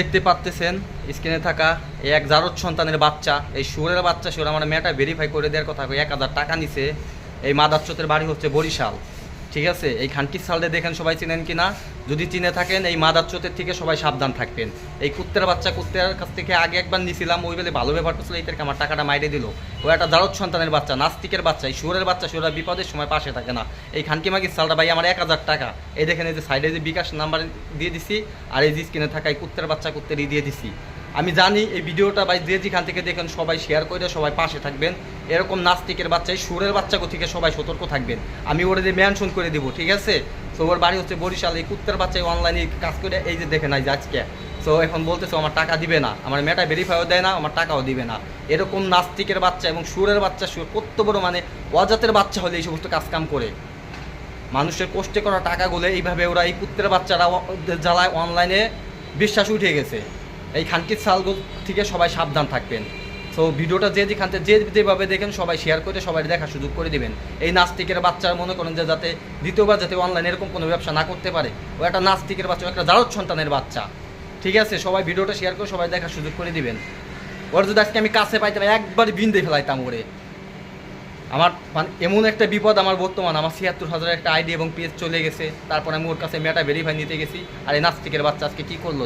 দেখতে পাচ্তেছেন, স্ক্রিনে থাকা এই এক জারদ সন্তানের বাচ্চা, এই সুরের বাচ্চা সুর আমার মেয়েটা ভেরিফাই করে দেওয়ার কথা এক হাজার টাকা নিছে। এই মাদারচোতের বাড়ি হচ্ছে বরিশাল। ঠিক আছে? এই খানকির সালটা দেখেন সবাই চিনেন কি না যদি চিনে থাকেন, এই মাদারচোতের থেকে সবাই সাবধান থাকবেন। এই কুত্তের বাচ্চা, কুত্তের কাছ থেকে আগে একবার নিছিলাম, ওই বেলে ভালো ব্যবহার করছিল, এই আমার টাকাটা মাইরে দিল। ও একটা দারদ সন্তানের বাচ্চা, নাস্তিকের বাচ্চা, এই সুরের বাচ্চা সুরের বিপদের সময় পাশে থাকে না। এই খানকি মাগির সালটা ভাই আমার এক হাজার টাকা। এই দেখেন এই যে সাইডে যে বিকাশ নাম্বার দিয়ে দিছি, আর এই যে স্ক্রিনে থাকা এই কুত্তের বাচ্চা কুত্তেরই দিয়ে দিছি। আমি জানি এই ভিডিওটা ভাই যে যেখান থেকে দেখেন সবাই শেয়ার করে সবাই পাশে থাকবেন। এরকম নাস্তিকের বাচ্চা এই সুরের বাচ্চাকে থেকে সবাই সতর্ক থাকবেন। আমি ওরে যে মেনশন করে দিব, ঠিক আছে? তো ওর বাড়ি হচ্ছে বরিশাল, এই কুত্তের বাচ্চা অনলাইনে কাজ করে, এই যে দেখে নাই আজকে। সো এখন বলতেছে, আমার টাকা দিবে না। আমার মেয়েটা ভেরিফাইও দেয় না, আমার টাকাও দিবে না। এরকম নাস্তিকের বাচ্চা এবং সুরের বাচ্চা, সুর কত বড় মানে অজাতের বাচ্চা হলে এই সমস্ত কাজ কাম করে। মানুষের কষ্টে করা টাকাগুলো এইভাবে ওরা এই কুত্তের বাচ্চারা জ্বালায় অনলাইনে বিশ্বাস উঠে গেছে। এই খানকির সালগুলো থেকে সবাই সাবধান থাকবেন। সো ভিডিওটা যে যেখান থেকে যে যেভাবে দেখেন, সবাই শেয়ার করে সবাই দেখার সুযোগ করে দিবেন। এই নাস্তিকের বাচ্চারা মনে করেন যে যাতে দ্বিতীয়বার যাতে অনলাইনে এরকম কোনো ব্যবসা না করতে পারে, ও একটা নাস্তিকের বাচ্চা একটা জারদ সন্তানের বাচ্চা। ঠিক আছে? সবাই ভিডিওটা শেয়ার করে সবাই দেখার সুযোগ করে দিবেন। ওর যদি আজকে আমি কাছে পাইতাম একবার বিন্দে ফেলাইতাম ওরে। আমার মানে এমন একটা বিপদ আমার বর্তমান, আমার ছিয়াত্তর হাজার একটা আইডি এবং পেজ চলে গেছে। তারপর আমি ওর কাছে মেয়েটা ভেরিফাই নিতে গেছি। আর এই নাস্তিকের বাচ্চা আজকে কী করল?